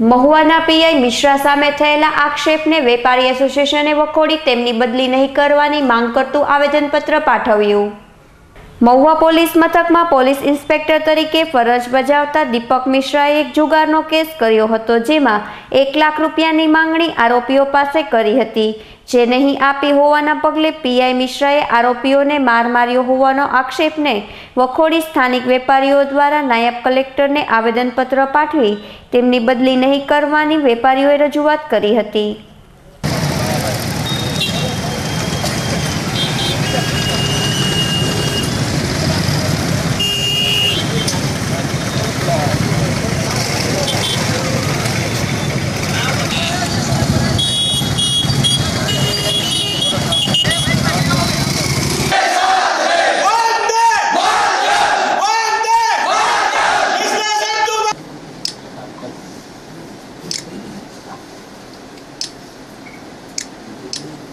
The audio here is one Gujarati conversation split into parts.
મહુવાના પીઆઈ મિશ્રા સામે થયેલા આક્ષેપને વેપારી એસોસિએશને વખોડી તેમની બદલી નહીં કરવાની માંગ કરતું આવેદનપત્ર પાઠવ્યું. મહુવા પોલીસ મથકમાં પોલીસ ઇન્સ્પેક્ટર તરીકે ફરજ બજાવતા દીપક મિશ્રાએ એક જુગારનો કેસ કર્યો હતો જેમાં એક લાખ રૂપિયાની માંગણી આરોપીઓ પાસે કરી હતી. જે નહીં આપી હોવાના પગલે પીઆઈ મિશ્રાએ આરોપીઓને માર માર્યો હોવાનો આક્ષેપને વખોડી સ્થાનિક વેપારીઓ દ્વારા નાયબ કલેક્ટરને આવેદનપત્ર પાઠવી તેમની બદલી નહીં કરવાની વેપારીઓએ રજૂઆત કરી હતી.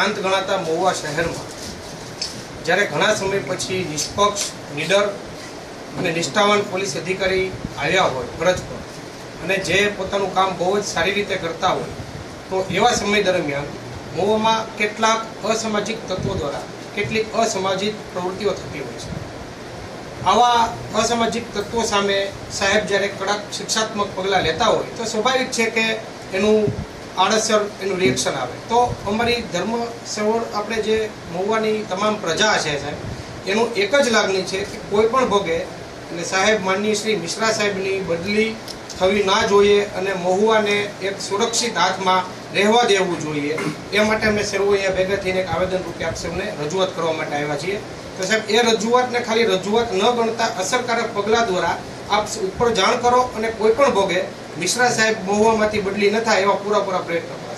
શાંત ગણાતા મહુવા શહેરમાં. જ્યારે ઘણા સમય પછી નિષ્પક્ષ, નીડર અને નિષ્ઠાવાન પોલીસ અધિકારી આવ્યા હોય ફરજ પર અને જે પોતાનું કામ બહુ જ સારી રીતે કરતા હોય, તો એવા સમય દરમિયાન મહુવામાં કેટલાક અસામાજિક તત્વો દ્વારા કેટલીક અસામાજિક પ્રવૃત્તિઓ થતી હોય છે. આવા અસામાજિક તત્વો સામે સાહેબ જ્યારે કડક શિક્ષાત્મક પગલાં લેતા હોય, તો સ્વાભાવિક છે કે એનું આડઅસર એનું રિએક્શન આવે. તો અમારી ધર્મ સવર આપણે જે મહુવાની તમામ પ્રજા છે સાહેબ, એનું એક જ લાગણી છે કે કોઈ પણ ભોગે, અને સાહેબ માનની શ્રી મિશ્રા સાહેબની બદલી થવી ના જોઈએ અને મહુવાને એક સુરક્ષિત હાથમાં રહેવા દેવું જોઈએ. એ માટે અમે સર્વો અહીંયા ભેગા થઈને એક આવેદન રૂપે આપ સૌને રજૂઆત કરવા માટે આવ્યા છીએ. તો સાહેબ, એ રજૂઆતને ખાલી રજૂઆત ન ગણતા અસરકારક પગલાં દ્વારા આપ ઉપર જાણ કરો અને કોઈ પણ ભોગે મિશ્રા સાહેબ મહુવામાંથી બદલી ન થાય એવા પૂરા પૂરા પ્રયત્નો.